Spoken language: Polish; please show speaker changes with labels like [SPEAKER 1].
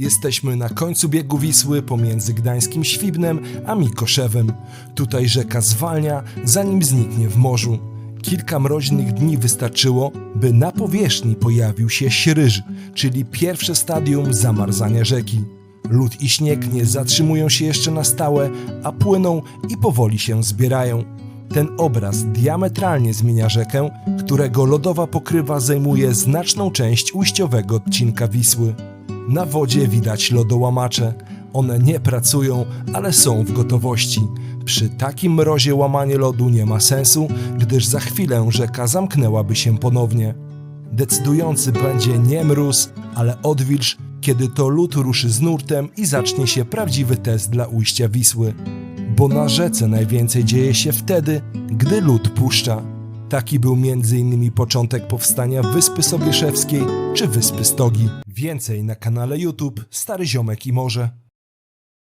[SPEAKER 1] Jesteśmy na końcu biegu Wisły pomiędzy gdańskim Świbnem a Mikoszewem. Tutaj rzeka zwalnia, zanim zniknie w morzu. Kilka mroźnych dni wystarczyło, by na powierzchni pojawił się śryż, czyli pierwsze stadium zamarzania rzeki. Lód i śnieg nie zatrzymują się jeszcze na stałe, a płyną i powoli się zbierają. Ten obraz diametralnie zmienia rzekę, którego lodowa pokrywa zajmuje znaczną część ujściowego odcinka Wisły. Na wodzie widać lodołamacze. One nie pracują, ale są w gotowości. Przy takim mrozie łamanie lodu nie ma sensu, gdyż za chwilę rzeka zamknęłaby się ponownie. Decydujący będzie nie mróz, ale odwilż, kiedy to lód ruszy z nurtem i zacznie się prawdziwy test dla ujścia Wisły. Bo na rzece najwięcej dzieje się wtedy, gdy lód puszcza. Taki był m.in. początek powstania Wyspy Sobieszewskiej czy Wyspy Stogi. Więcej na kanale YouTube Stary Ziomek i Morze.